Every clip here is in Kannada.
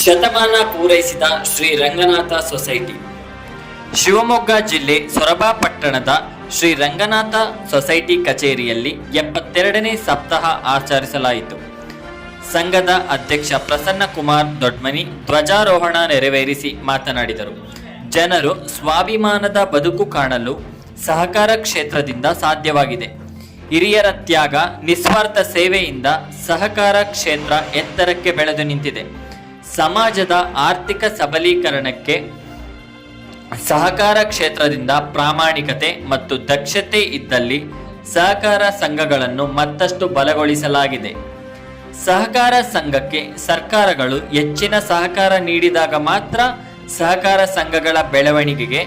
ಶತಮಾನ ಪೂರೈಸಿದ ಶ್ರೀ ರಂಗನಾಥ ಸೊಸೈಟಿ. ಶಿವಮೊಗ್ಗ ಜಿಲ್ಲೆ ಸೊರಬ ಪಟ್ಟಣದ ಶ್ರೀ ರಂಗನಾಥ ಸೊಸೈಟಿ ಕಚೇರಿಯಲ್ಲಿ ಎಪ್ಪತ್ತೆರಡನೇ ಸಪ್ತಾಹ ಆಚರಿಸಲಾಯಿತು. ಸಂಘದ ಅಧ್ಯಕ್ಷ ಪ್ರಸನ್ನ ಕುಮಾರ್ ದೊಡ್ಮನಿ ಧ್ವಜಾರೋಹಣ ನೆರವೇರಿಸಿ ಮಾತನಾಡಿದರು. ಜನರು ಸ್ವಾಭಿಮಾನದ ಬದುಕು ಕಾಣಲು ಸಹಕಾರ ಕ್ಷೇತ್ರದಿಂದ ಸಾಧ್ಯವಾಗಿದೆ. ಹಿರಿಯರ ತ್ಯಾಗ, ನಿಸ್ವಾರ್ಥ ಸೇವೆಯಿಂದ ಸಹಕಾರ ಕ್ಷೇತ್ರ ಎತ್ತರಕ್ಕೆ ಬೆಳೆದು ನಿಂತಿದೆ. ಸಮಾಜದ ಆರ್ಥಿಕ ಸಬಲೀಕರಣಕ್ಕೆ ಸಹಕಾರ ಕ್ಷೇತ್ರದಿಂದ ಪ್ರಾಮಾಣಿಕತೆ ಮತ್ತು ದಕ್ಷತೆ ಇದ್ದಲ್ಲಿ ಸಹಕಾರ ಸಂಘಗಳನ್ನು ಮತ್ತಷ್ಟು ಬಲಗೊಳಿಸಲಾಗಿದೆ. ಸಹಕಾರ ಸಂಘಕ್ಕೆ ಸರ್ಕಾರಗಳು ಹೆಚ್ಚಿನ ಸಹಕಾರ ನೀಡಿದಾಗ ಮಾತ್ರ ಸಹಕಾರ ಸಂಘಗಳ ಬೆಳವಣಿಗೆಗೆ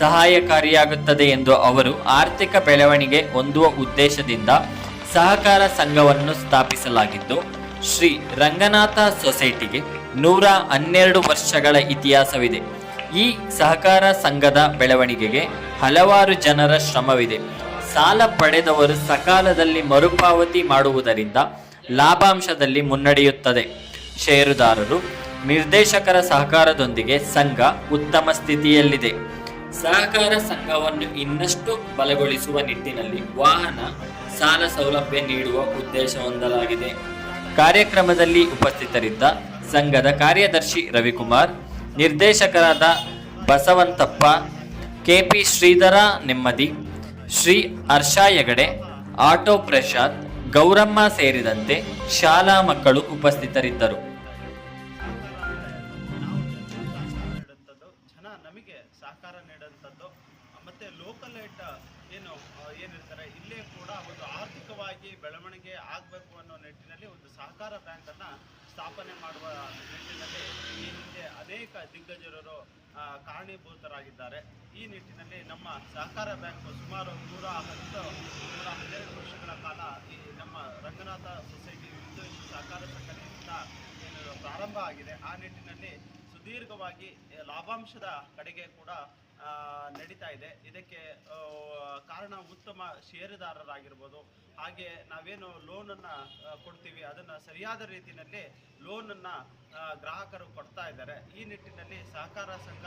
ಸಹಾಯಕಾರಿಯಾಗುತ್ತದೆ ಎಂದು ಅವರು ಆರ್ಥಿಕ ಬೆಳವಣಿಗೆ ಹೊಂದುವ ಉದ್ದೇಶದಿಂದ ಸಹಕಾರ ಸಂಘವನ್ನು ಸ್ಥಾಪಿಸಲಾಗಿದ್ದು, ಶ್ರೀ ರಂಗನಾಥ ಸೊಸೈಟಿಗೆ ನೂರ ಹನ್ನೆರಡು ವರ್ಷಗಳ ಇತಿಹಾಸವಿದೆ. ಈ ಸಹಕಾರ ಸಂಘದ ಬೆಳವಣಿಗೆಗೆ ಹಲವಾರು ಜನರ ಶ್ರಮವಿದೆ. ಸಾಲ ಪಡೆದವರು ಸಕಾಲದಲ್ಲಿ ಮರುಪಾವತಿ ಮಾಡುವುದರಿಂದ ಲಾಭಾಂಶದಲ್ಲಿ ಮುನ್ನಡೆಯುತ್ತದೆ. ಷೇರುದಾರರು, ನಿರ್ದೇಶಕರ ಸಹಕಾರದೊಂದಿಗೆ ಸಂಘ ಉತ್ತಮ ಸ್ಥಿತಿಯಲ್ಲಿದೆ. ಸಹಕಾರ ಸಂಘವನ್ನು ಇನ್ನಷ್ಟು ಬಲಗೊಳಿಸುವ ನಿಟ್ಟಿನಲ್ಲಿ ವಾಹನ ಸಾಲ ಸೌಲಭ್ಯ ನೀಡುವ ಉದ್ದೇಶ ಹೊಂದಲಾಗಿದೆ. ಕಾರ್ಯಕ್ರಮದಲ್ಲಿ ಉಪಸ್ಥಿತರಿದ್ದ ಸಂಘದ ಕಾರ್ಯದರ್ಶಿ ರವಿಕುಮಾರ್ ನಿರ್ದೇಶಕರಾದ ಬಸವಂತಪ್ಪ ಕೆಪಿ ಶ್ರೀಧರ ನೆಮ್ಮದಿ ಶ್ರೀ ಹರ್ಷ ಹೆಗಡೆ ಆಟೋ ಪ್ರಸಾದ್ ಗೌರಮ್ಮ ಸೇರಿದಂತೆ ಶಾಲಾ ಮಕ್ಕಳು ಉಪಸ್ಥಿತರಿದ್ದರು ಜನ ನಮಗೆ ಸಹಕಾರ ನೀಡುವಂಥದ್ದು ಮತ್ತೆ ಲೋಕಲ್ ಏನು ಏನಿರ್ತಾರೆ ಇಲ್ಲೇ ಕೂಡ ಒಂದು ಬೆಳವಣಿಗೆ ಆಗಬೇಕು ಅನ್ನೋ ನಿಟ್ಟಿನಲ್ಲಿ ಒಂದು ಸಹಕಾರ ಬ್ಯಾಂಕನ್ನು ಸ್ಥಾಪನೆ ಮಾಡುವ ನಿಟ್ಟಿನಲ್ಲಿ ಈ ಹಿಂದೆ ಅನೇಕ ದಿಗ್ಗಜರು ಕಾರಣೀಭೂತರಾಗಿದ್ದಾರೆ. ಈ ನಿಟ್ಟಿನಲ್ಲಿ ನಮ್ಮ ಸಹಕಾರ ಬ್ಯಾಂಕು ಸುಮಾರು ನೂರ ಹತ್ತು, ನೂರ ಹನ್ನೆರಡು ವರ್ಷಗಳ ಕಾಲ ಈ ನಮ್ಮ ರಂಗನಾಥ ಸೊಸೈಟಿ ವಿವಿಧ ಸಹಕಾರ ಸಂಘಟನೆಯಿಂದ ಏನು ಪ್ರಾರಂಭ ಆಗಿದೆ, ಆ ನಿಟ್ಟಿನಲ್ಲಿ ಸುದೀರ್ಘವಾಗಿ ಲಾಭಾಂಶದ ಕಡೆಗೆ ಕೂಡ ನಡೀತಾ ಇದೆ. ಇದಕ್ಕೆ ಕಾರಣ ಉತ್ತಮ ಷೇರುದಾರರಾಗಿರ್ಬೋದು. ಹಾಗೆ ನಾವೇನು ಲೋನನ್ನು ಕೊಡ್ತೀವಿ, ಅದನ್ನು ಸರಿಯಾದ ರೀತಿಯಲ್ಲಿ ಲೋನನ್ನು ಗ್ರಾಹಕರು ಕೊಡ್ತಾ ಇದ್ದಾರೆ. ಈ ನಿಟ್ಟಿನಲ್ಲಿ ಸಹಕಾರ ಸಂಘ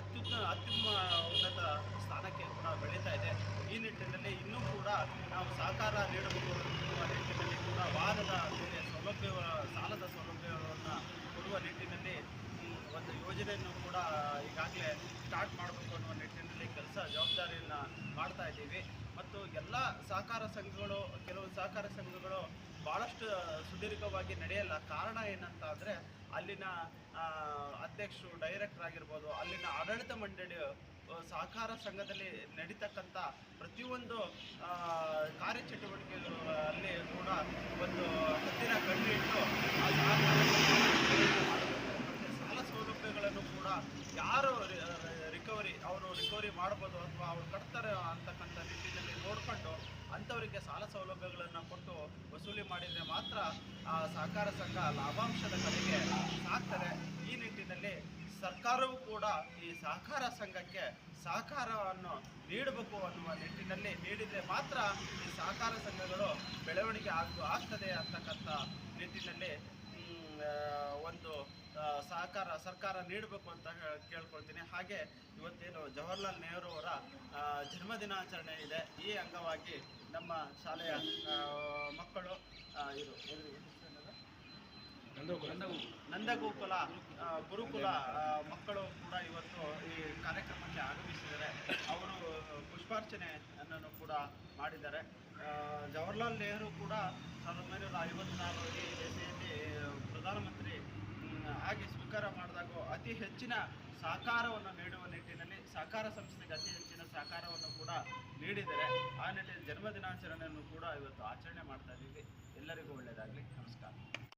ಅತ್ಯುತ್ತ ಅತ್ಯುತ್ತಮ ಉನ್ನತ ಸ್ಥಾನಕ್ಕೆ ಕೂಡ ಬೆಳೀತಾ ಇದೆ. ಈ ನಿಟ್ಟಿನಲ್ಲಿ ಇನ್ನೂ ಕೂಡ ನಾವು ಸಹಕಾರ ನೀಡಬೇಕು ಅನ್ನುವ ನಿಟ್ಟಿನಲ್ಲಿ ಕೂಡ ವಾರದ ಮೇಲೆ ಸೌಲಭ್ಯ, ಸಾಲದ ಸೌಲಭ್ಯಗಳನ್ನು ಕೊಡುವ ನಿಟ್ಟಿನಲ್ಲಿ ಒಂದು ಯೋಜನೆಯನ್ನು ಕೂಡ ಈಗಾಗಲೇ ಸ್ಟಾರ್ಟ್ ಮಾಡಬೇಕು ಅನ್ನುವ ನಿಟ್ಟಿನಲ್ಲಿ ಜವಾಬ್ದಾರಿಯನ್ನು ಮಾಡ್ತಾ ಇದ್ದೀವಿ. ಮತ್ತು ಎಲ್ಲ ಸಹಕಾರ ಸಂಘಗಳು, ಕೆಲವು ಸಹಕಾರ ಸಂಘಗಳು ಭಾಳಷ್ಟು ಸುದೀರ್ಘವಾಗಿ ನಡೆಯಲ್ಲ. ಕಾರಣ ಏನಂತ ಅಂದರೆ ಅಲ್ಲಿನ ಅಧ್ಯಕ್ಷರು, ಡೈರೆಕ್ಟರ್ ಆಗಿರ್ಬೋದು, ಅಲ್ಲಿನ ಆಡಳಿತ ಮಂಡಳಿ ಸಹಕಾರ ಸಂಘದಲ್ಲಿ ನಡೀತಕ್ಕಂಥ ಪ್ರತಿಯೊಂದು ಕಾರ್ಯಚಟುವಟಿಕೆಗಳು ಅಲ್ಲಿ ಕೂಡ ಒಂದು ಹತ್ತಿರ ಕಣ್ಣು ಇಟ್ಟು ಸಾಲ ಸೌಲಭ್ಯಗಳನ್ನು ಕೂಡ ಯಾರು ರಿಕವರಿ ಅವರು ರಿಕವರಿ ಮಾಡ್ಬೋದು ಅಥವಾ ಅವ್ರು ಕಟ್ತಾರೆ ಅಂತಕ್ಕಂಥ ನಿಟ್ಟಿನಲ್ಲಿ ನೋಡಿಕೊಂಡು ಅಂಥವರಿಗೆ ಸಾಲ ಸೌಲಭ್ಯಗಳನ್ನು ಕೊಟ್ಟು ವಸೂಲಿ ಮಾಡಿದರೆ ಮಾತ್ರ ಆ ಸಹಕಾರ ಸಂಘ ಲಾಭಾಂಶದ ಕಡೆಗೆ ಸಾಕ್ತದೆ. ಈ ನಿಟ್ಟಿನಲ್ಲಿ ಸರ್ಕಾರವೂ ಕೂಡ ಈ ಸಹಕಾರ ಸಂಘಕ್ಕೆ ಸಹಕಾರವನ್ನು ನೀಡಬೇಕು ಅನ್ನುವ ನಿಟ್ಟಿನಲ್ಲಿ ನೀಡಿದರೆ ಮಾತ್ರ ಈ ಸಹಕಾರ ಸಂಘಗಳು ಬೆಳವಣಿಗೆ ಆಗ ಆಗ್ತದೆ ಅಂತಕ್ಕಂಥ ನಿಟ್ಟಿನಲ್ಲಿ ಸಹಕಾರ, ಸರ್ಕಾರ ನೀಡಬೇಕು ಅಂತ ಕೇಳ್ಕೊಳ್ತೀನಿ. ಹಾಗೆ ಇವತ್ತೇನು ಜವಾಹರ್ಲಾಲ್ ನೆಹರು ಅವರ ಜನ್ಮ ಜನ್ಮದಿನಾಚರಣೆ ಇದೆ. ಈ ಅಂಗವಾಗಿ ನಮ್ಮ ಶಾಲೆಯ ಮಕ್ಕಳು ಇದು ನಂದಗೋಕುಲ ಗುರುಕುಲ ಮಕ್ಕಳು ಕೂಡ ಇವತ್ತು ಈ ಕಾರ್ಯಕ್ರಮಕ್ಕೆ ಆಗಮಿಸಿದ್ದಾರೆ. ಅವರು ಪುಷ್ಪಾರ್ಚನೆ ಅನ್ನು ಕೂಡ ಮಾಡಿದ್ದಾರೆ. ಜವಾಹರ್ಲಾಲ್ ನೆಹರು ಕೂಡ ಸಾವಿರದ ಒಂಬೈನೂರ ದೆಸೆಯಲ್ಲಿ ಪ್ರಧಾನಮಂತ್ರಿ ಆಗಿ ಸ್ವೀಕಾರ ಮಾಡಿದಾಗ ಅತಿ ಹೆಚ್ಚಿನ ಸಹಕಾರವನ್ನು ನೀಡುವ ನಿಟ್ಟಿನಲ್ಲಿ ಸಹಕಾರ ಸಂಸ್ಥೆಗೆ ಅತಿ ಹೆಚ್ಚಿನ ಸಹಕಾರವನ್ನು ಕೂಡ ನೀಡಿದರೆ ಆ ನಿಟ್ಟಿನಲ್ಲಿ ಜನ್ಮದಿನಾಚರಣೆಯನ್ನು ಕೂಡ ಇವತ್ತು ಆಚರಣೆ ಮಾಡ್ತಾ ಇದ್ದೀವಿ. ಎಲ್ಲರಿಗೂ ಒಳ್ಳೆಯದಾಗಲಿ. ನಮಸ್ಕಾರ.